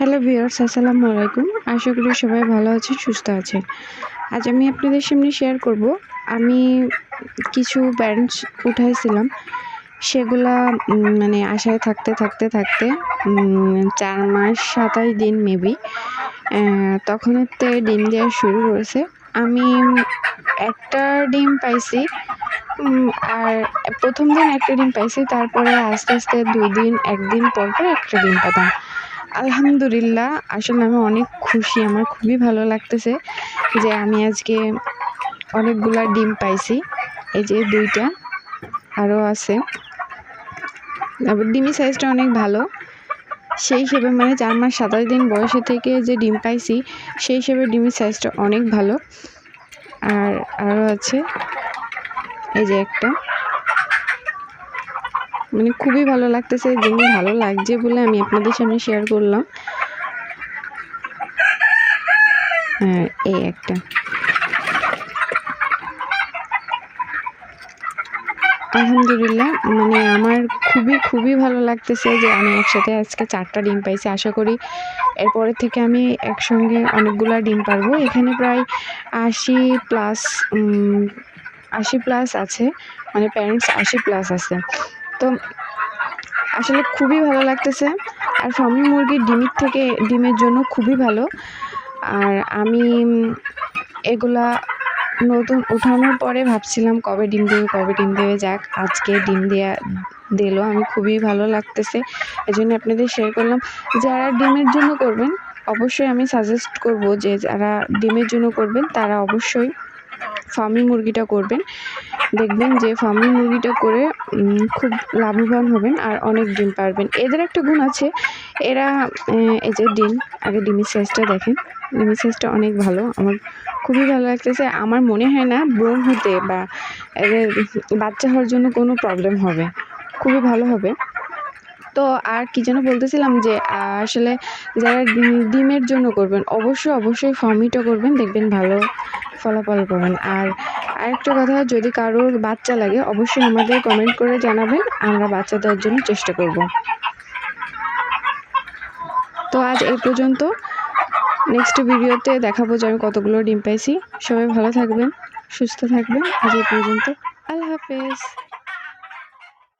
Hello viewers, আসসালামু আলাইকুম। আশা করি সবাই ভালো আছেন, সুস্থ আছেন। আজ আমি আপনাদের সামনে শেয়ার করব। আমি কিছু প্যারেন্টস উঠাইছিলাম। সেগুলা মানে আশায় থাকতে থাকতে থাকতে চার মাস সাতাশ দিন মেবি তখনতে ডিম দেওয়া শুরু করেছে। আমি একটা ডিম পাইছি আর প্রথম দিন একটা ডিম পাইছি, তারপরে আস্তে আস্তে দুই দিন, একদিন পর পর একটা ডিম পেতাম আলহামদুলিল্লাহ, আসলে আমি অনেক খুশি, আমার খুবই ভালো লাগতেছে যে আমি আজকে অনেকগুলা ডিম পাইছি, এই যে দুইটা আরও আছে। ডিমের সাইজটা অনেক ভালো, সেই হিসেবে মানে চার মাস সাতাশ দিন বয়সে থেকে যে ডিম পাইছি, সেই হিসেবে ডিমের সাইজটা অনেক ভালো। আর আরও আছে, এই যে একটা। মানে খুবই ভালো লাগতেছে ডিম ভালো লাগছে বলে আমি আপনাদের সামনে শেয়ার করলাম। হ্যাঁ এই একটা। আলহামদুলিল্লাহ মানে আমার খুবই খুবই ভালো লাগতেছে যে আমি একসাথে আজকে চারটা ডিম পাইছি, আশা করি এরপরের থেকে আমি একসঙ্গে অনেকগুলা ডিম পারব। এখানে প্রায় আশি প্লাস আশি প্লাস আছে মানে প্যারেন্টস আশি প্লাস আছে। তো আসলে খুবই ভালো লাগতেছে। আর ফার্মি মুরগির ডিমের থেকে, ডিমের জন্য খুবই ভালো। আর আমি এগুলা নতুন উঠানোর পরে ভাবছিলাম কবে ডিম দেবে, কবে ডিম দেবে যাক। আজকে ডিম দেয়া দিল, আমি খুবই ভালো লাগতেছে। এই জন্য আপনাদের শেয়ার করলাম। যারা ডিমের জন্য করবেন, অবশ্যই আমি সাজেস্ট করব যে যারা ডিমের জন্য করবেন, তারা অবশ্যই ফার্মি মুরগিটা করবেন। দেখবেন যে ফার্মিং মুরগিটা করে খুব লাভবান হবেন আর অনেক ডিম পারবেন। এদের একটা গুণ আছে, এরা এই যে ডিম, আগে ডিমের সাইজটা দেখেন। ডিমের সাইজটা অনেক ভালো, আমার খুবই ভালো লাগতেছে। আমার মনে হয় না ব্রণ হতে বা এদের বাচ্চা হওয়ার জন্য কোনো প্রবলেম হবে। খুবই ভালো হবে। তো আর কি যেন বলতেছিলাম যে, আসলে যারা ডিমের জন্য করবেন, অবশ্যই অবশ্যই ফার্মিটা করবেন, দেখবেন ভালো ফলাফল পাবেন। আর আরেকটা কথা, যদি কারোর বাচ্চা লাগে, অবশ্যই আমাদের কমেন্ট করে জানাবেন। আমরা বাচ্চা দেওয়ার জন্য চেষ্টা করব। তো আজ এই পর্যন্ত। নেক্সট ভিডিওতে দেখাবো যে আমি কতগুলো ডিম পাইছি। সবাই ভালো থাকবেন, সুস্থ থাকবেন। আজ এই পর্যন্ত। আল্লাহ হাফেজ।